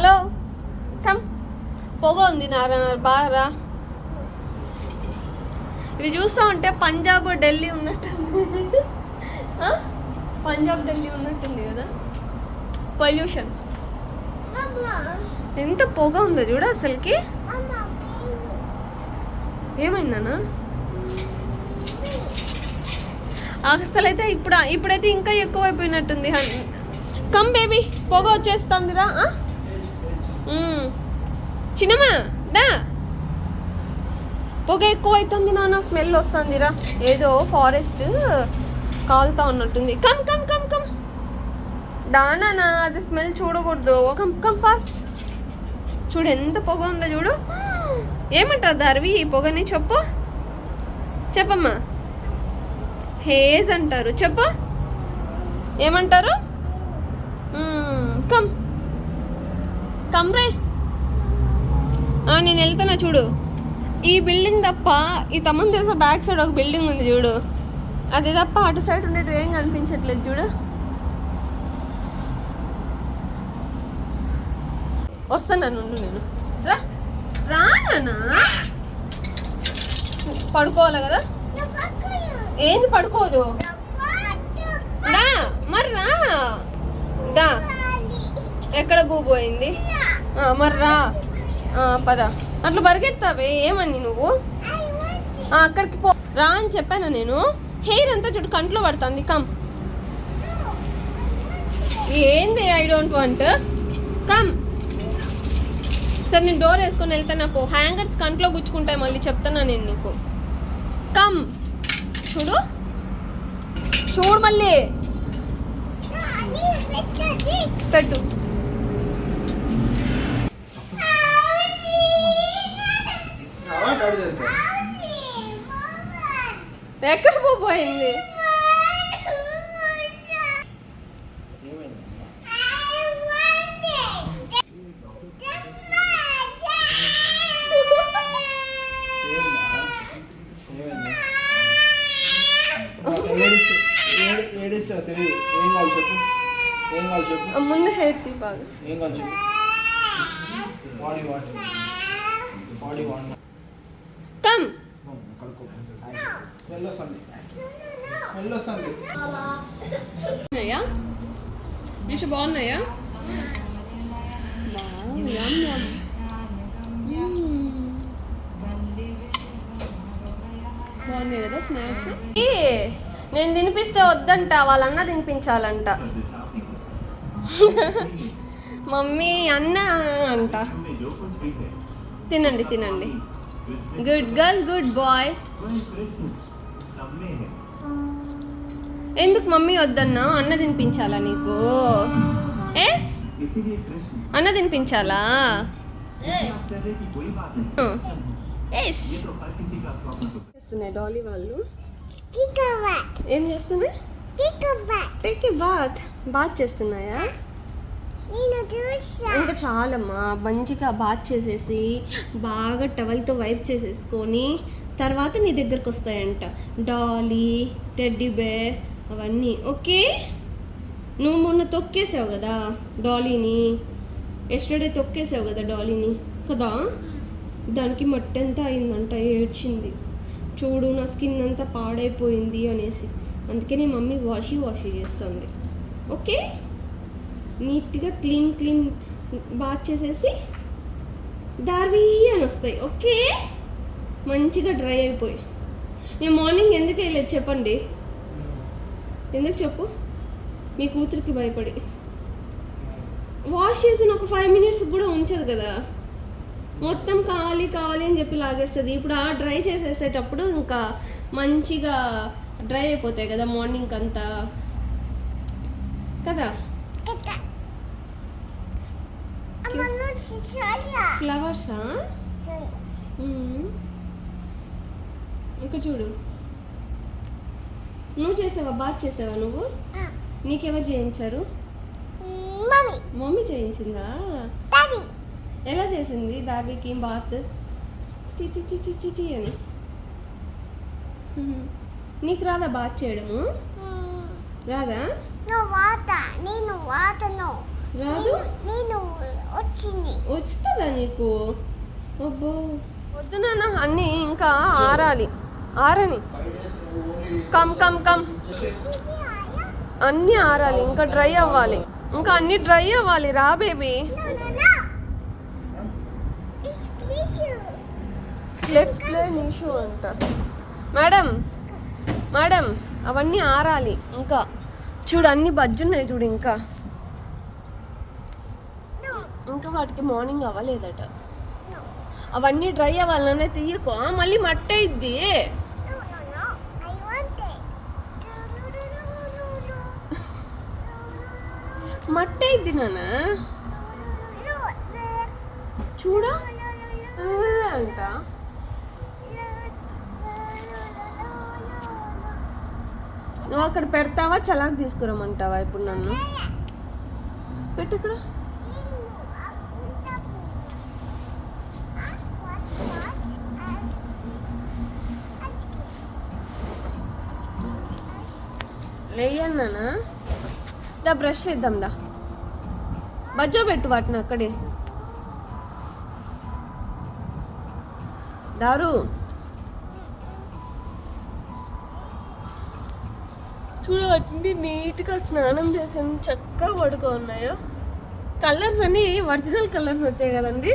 Hello come. పొగ ఉంది నారా బాగా రా ఇది చూస్తా ఉంటే పంజాబ్ ఢిల్లీ ఉన్నట్టుంది. పంజాబ్ ఢిల్లీ ఉన్నట్టుంది కదా. పొల్యూషన్ ఎంత పొగ ఉందో చూడ అసలుకి. ఏమైందన్నా? అసలైతే ఇప్పుడు ఇప్పుడైతే ఇంకా ఎక్కువైపోయినట్టుంది కమ్ బేబీ పొగ వచ్చేస్తుందిరా చిన్నమ్మా దా పొగ ఎక్కువ అవుతుంది నాన్న స్మెల్ వస్తుందిరా ఏదో ఫారెస్ట్ కాలుతా ఉన్నట్టుంది కమ్ కమ్ కమ్ కమ్ దానా అది స్మెల్ చూడకూడదు కమ్ కమ్ ఫాస్ట్ చూడు ఎంత పొగ ఉందో చూడు ఏమంటారు ధర్వి ఈ పొగని చెప్పు చెప్పమ్మా హేజ్ అంటారు చెప్పు ఏమంటారు కమ్ కమ్రే. నేను వెళ్తున్నా చూడు. ఈ బిల్డింగ్ తప్ప ఈ తమ్మని తెలుసా బ్యాక్ సైడ్ ఒక బిల్డింగ్ ఉంది చూడు. అది తప్ప అటు సైడ్ ఉండేది ఏం కనిపించట్లేదు చూడు. వస్తాను నేను. రా. రా పడుకోవాలి కదా? ఏంది పడుకోదు? దా మరి రా. దా. ఎక్కడ బూ పోయింది మరి రా. పద. అట్లా పరిగెడతావే ఏమని నువ్వు? అక్కడికి పో. రా అని చెప్పాను నేను? హెయిర్ అంతా చూడు కంట్లో పడుతుంది. కమ్. ఏంది ఐ డోంట్ వాంట్ కమ్. సరే నేను డోర్ వేసుకొని వెళ్తాను పో. హ్యాంగర్స్ కంట్లో గుచ్చుకుంటాయి మళ్ళీ చెప్తాను నేను నీకు. కమ్. చూడు. చూడు మళ్ళీ. పెట్టు. ఎక్కడ పోయింది? ఏడిస్తావు తెలియదు ఏం కావాలి చెప్పు ఏం కావాలి చెప్పు? ముందు హెయిర్ తీ బాగా ఏం కావాలి చెప్పు? Body water. Body water. Come. ఉన్నాయా బాగున్నాయా? కదా స్నాక్స్? నేను తినిపిస్తే వద్దంట వాళ్ళన్న తినిపించాలంట. మమ్మీ అన్న అంట. తినండి తినండి. గుడ్ గర్ల్ గుడ్ బాయ్ ఎందుకు మమ్మీ వద్దన్నా? అన్న తినిపించాలా నీకు? ఎస్ అన్న తినిపించాలా? ఎస్ చేస్తున్నాయి డాలీ వాళ్ళు. ఏం చేస్తున్నాయి? బాత్ బాత్ చేస్తున్నాయా? ఇంకా చాలమ్మా మంచిగా బాత్ చేసేసి బాగా టవల్తో వైప్ చేసేసుకొని తర్వాత నీ దగ్గరకు వస్తాయంట. డాలీ టెడ్డీ బేర్ అవన్నీ. ఓకే? నువ్వు మొన్న తొక్కేసావు కదా డాలీని? ఎస్టర్డే తొక్కేసావు కదా డాలీని? కదా? దానికి మట్టి ఎంత అయిందంట ఏడ్చింది. చూడు నా స్కిన్ అంతా పాడైపోయింది అనేసి. అందుకే నీ మమ్మీ వాషి వాషి చేస్తుంది. ఓకే? నీట్గా క్లీన్ క్లీన్ బాత్ చేసేసి దార్వీ అని వస్తాయి. ఓకే? మంచిగా డ్రై అయిపోయి. నేను మార్నింగ్ ఎందుకు వెళ్ళేది చెప్పండి. ఎందుకు చెప్పు? మీ కూతురికి భయపడి. వాష్ చేసిన ఒక ఫైవ్ మినిట్స్ కూడా ఉంచదు కదా. మొత్తం కావాలి కావాలి అని చెప్పి లాగేస్తుంది. ఇప్పుడు ఆ డ్రై చేసేసేటప్పుడు ఇంకా మంచిగా డ్రై అయిపోతాయి కదా మార్నింగ్ అంతా. కదా? ఫ్లవర్సా ఇంకా చూడు. నువ్వు చేసావా బాత్ చేసావా నువ్వు? నీకెవరు చేయించారు? మమ్మీ చేయించిందా? ఎలా చేసింది దార్వికి బాత్? టి అని. నీకు రాదా బాత్ చేయడము? రాదా? నువ్వు వాత. నేను వాతను. రాదు? నేను వచ్చింది. వస్తుందా నీకు? అబ్బో. వద్దు నాన్న అన్నీ ఇంకా ఆరాలి. ఆరని. Come come come. అన్నీ ఆరాలి ఇంకా డ్రై అవ్వాలి. ఇంకా అన్నీ డ్రై అవ్వాలి రా బేబీ. లెట్స్ ప్లే మీషో అంట. మేడం మేడం అవన్నీ ఆరాలి ఇంకా. చూడు అన్ని బజ్జున్నాయి చూడు ఇంకా. ఇంకా వాటికి మార్నింగ్ అవ్వలేదట. అవన్నీ డ్రై అవ్వాలనే తీయకో. మళ్ళీ మట్టి అయిద్ది. మట్టి అయిద్ది నాన్న. చూడా. అంట. నువ్వు అక్కడ పెడతావా? చలాక్ తీసుకురమ్మంటావా ఇప్పుడు నన్ను? పెట్టు ఇక్కడ. లేయన్నానా దా బ్రష్ చేద్దాం దా. బజ్జో పెట్టు వాటిని అక్కడే. దారు. చూడు అన్ని నీట్గా స్నానం చేసాను చక్కగా పడుకో ఉన్నాయో కలర్స్ అన్ని ఒరిజినల్ కలర్స్ వచ్చాయి కదండి.